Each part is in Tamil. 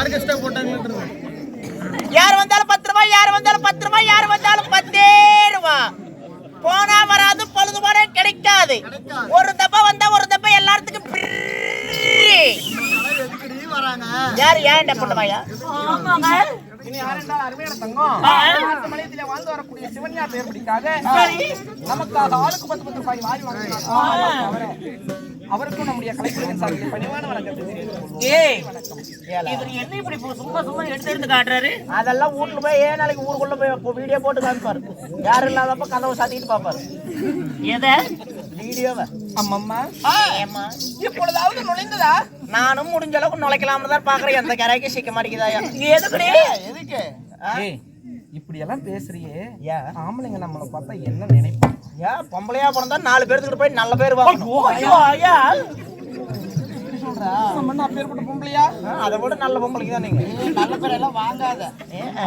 ஆர்கெஸ்ட்ரா போட்டாங்க யார் வந்தாலும் பத்து ரூபாய் யார் வந்தாலும் பத்து ரூபாய் யார் வந்தாலும் பத்தே ரூபாய் போனா வராது பொழுது போன கிடைக்காது. ஒரு தப்பா வந்தா ஒரு தப்பா எல்லாத்துக்கும் யார் ஏன் பண்ணுவாயா சரி. நமக்காக ஆளுக்கு பத்து பத்து ரூபாய் அவரே. அவருக்கும் நம்முடைய கலைக்குழுவின் சார்பில் பணிவான வணக்கத்தை. ஏய் இவர் என்ன இப்படி சும்மா சும்மா எடுத்து எடுத்து காட்டுறாரு? அதெல்லாம் வீட்டுல போய் ஏழு நாளைக்கு ஊருக்குள்ள போய் வீடியோ போட்டு காமிப்பாரு? யாரும் இல்லாதப்ப கதவை சாத்திட்டு பாப்பாரு எதை? வீடியோவை அம்மம்மா ஏம்மா? இப்பொழுதாவது நுழைந்ததா? நானும் முடிஞ்ச அளவுக்கு நுழைக்கலாம்னு தான் பாக்குறேன் எந்த கரைக்கு சிக்க மாட்டேங்குதாயா எதுக்குடி? எதுக்கு? ஏய் இப்படி எல்லாம் பேசுறியே. ஏன்? ஆம்பளைங்க நம்மளை பார்த்தா என்ன நினைப்பாங்க ஏன் பொம்பளையா பிறந்தா நாலு பேர்த்துக்கிட்ட போய் நல்ல பேர் வாங்கணும். அதை விட நல்ல பொம்பளைக்கு தான் நீங்க. நல்ல பேர் எல்லாம் வாங்காத.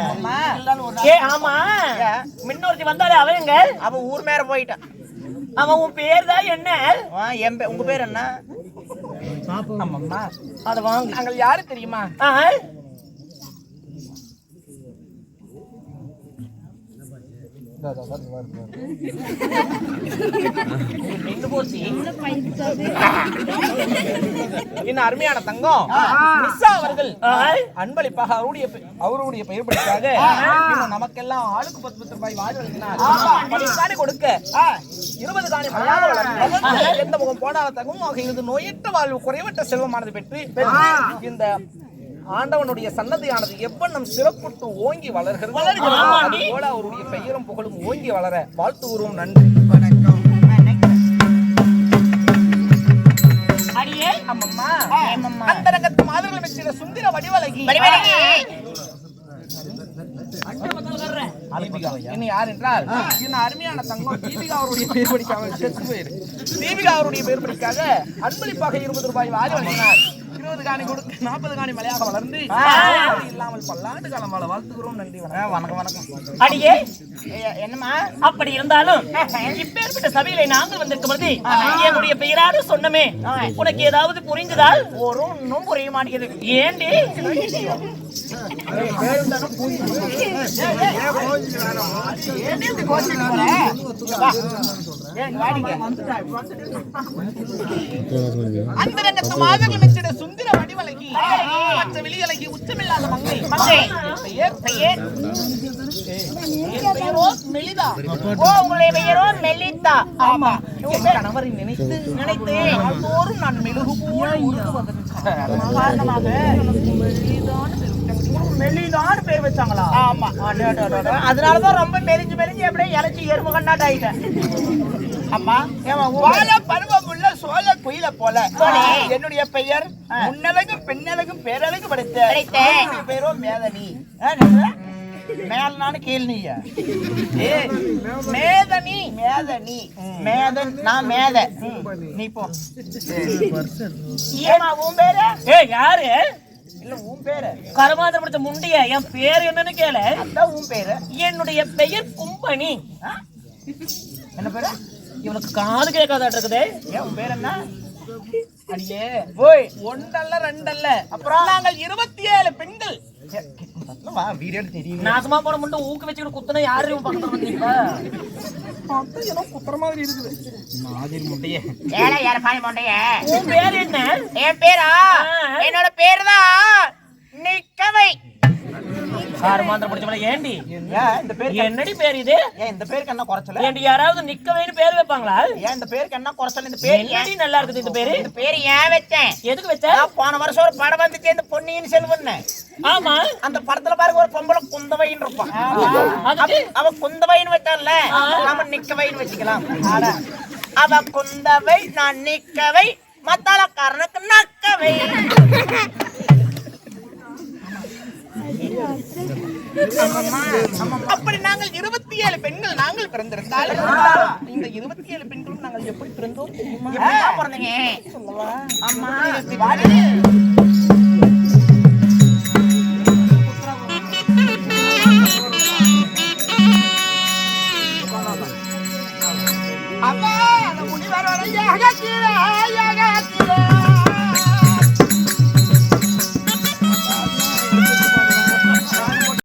அம்மா. ஏ ஆமா. முன்னொருத்தி வந்தாலே அவங்க அவ ஊர் மேல போயிட்டான் அவன் உன் பேர் தான் என்ன? ஆ, என் உங்க பேர் என்ன? அத வாங்க. நாங்கள் யாரு தெரியுமா? இன்னும் அருமையான தங்கம். நிஷா அவர்கள். அன்பளிப்பாக அவருடைய அவருடைய பெயர் படிக்காக நமக்கெல்லாம் ஆளுக்கு பத்து பத்து ரூபாய் வாரி வழங்கினார். கொடுக்க இருபது வளர்ந்து எந்த முகம் போனால தகுமாக இருந்து நோயற்ற வாழ்வு குறைவற்ற செல்வமானது பெற்று இந்த ஆண்டவனுடைய சன்னதியானது எவ்வண்ணம் சிறப்புற்று ஓங்கி வளர்கிறது. அது போல அவருடைய பெயரும் புகழும் ஓங்கி வளர. வாழ்த்துகிறோம். நன்றி. அடியே. அம்மம்மா. ஏமம்மா. அந்த ரகத்து மாதர்கள் வச்சிட சுந்தர. தீபிகா. இனி யார் என்றால் இன்னும் அருமையான தங்கம் தீபிகா அவருடைய பேர் படிக்காம செத்து போயிரு. தீபிகா அவருடைய பேர் படிக்காக அன்பளிப்பாக இருபது ரூபாய் வாரி வழங்கினார். இருபது காணி கொடுக்க நாற்பது காணி மலையாக வளர்ந்து இல்லாமல் பல்லாண்டு காலம் வாழ வாழ்த்துகிறோம் நன்றி வணக்கம் வணக்கம் வணக்கம் அடியே என்னம்மா அப்படி இருந்தாலும் இப்பேற்பட்ட சபையில நாங்கள் வந்திருக்கும் பொழுது என்னுடைய பெயராடு சொன்னமே உனக்கு ஏதாவது புரிஞ்சுதா ஒரு இன்னும் புரிய மாட்டேங்குது ஏண்டி அந்த சுந்தர வடிவழகி மற்ற விழியலகி உச்சமில்லாத மங்கை. மங்கை. பெயர் பெயர். பெயரோ மெலிதா. ஓ உங்களுடைய பெயரோ மெலிதா. ஆமா. கணவரை நினைத்து நினைத்து. நான் மெழுகு போல உருகுவதன் காரணமாக மெலிதான்னு பேர் வச்சாங்களா? ஆமா. அதனாலதான் ரொம்ப மெலிஞ்சு மெலிஞ்சு அப்படியே இறச்சி எறும்பு கண்டாட்ட அம்மா ஏமா பருவம் சோழ குயில போல. என்னுடைய பெயர் முன்னழகும் பெண்ணழகும் பேரழகு படைத்த பெயரோ மேதனி. மேலனானு கேள்னியா மேதனி. மேதனி. மேதன் நான் மேத. நீ போ. ஏமா உன் பேரு? ஏ யாரு? இல்ல உன் பேரு. கருமாதிர பிடிச்ச முண்டிய என் பேர் என்னன்னு கேளு. உன் பேரு. என்னுடைய பெயர் கும்பனி? என்ன பேரு? இவனுக்கு காது கேட்காதாட்டு இருக்குது. ஏன் உன் பேர் என்ன? அடியே. ஓய் ஒன்றல்ல ரெண்டல்ல. அப்புறம் நாங்கள் இருபத்தி ஏழு பெண்கள் நாசமா போன முண்டை ஊக்கு வச்சுக்கிட்டு குத்துனா யாரு பார்த்தா குத்துற மாதிரி இருக்குது. மாதிரி முட்டைய. யார பாய் முட்டைய? உன் பேர் என்ன? என் பேரா. என்னோட பேரு தான் நிக்கவை. ஏண்டி? இந்த பேர் என்னடி பேர் இது? ஏன் இந்த பேருக்கு என்ன குறைச்சல? ஏண்டி யாராவது நிக்கவேன்னு பேர் வைப்பாங்களா? ஏன் இந்த பேருக்கு என்ன குறைச்சல்? இந்த பேர் என்னடி நல்லா இருக்குது இந்த பேரு? இந்த பேர் ஏன் வச்சேன்? எதுக்கு வச்ச? நான் போன வருஷம் ஒரு படம் வந்துச்சு இந்த பொன்னியின் செல்வன் ஆமா. அந்த படத்துல பாருங்க ஒரு பொம்பளை குந்தவைன்னு இருப்பான். அவ- குந்தவைன்னு வச்சான்ல நாம நிக்கவைன்னு வச்சுக்கலாம். அவ குந்தவை நான் நிக்கவை மத்தாளக்காரனுக்கு நக்கவை. அப்படி நாங்கள் இருபத்தி ஏழு பெண்கள் நாங்கள் பிறந்திருந்தால் இந்த இருபத்தி ஏழு பெண்களும் நாங்கள் எப்படி பிறந்தோம் சொல்லவா? அம்மா. அப்பா அந்த முடி வர கீழே ஏக கீழே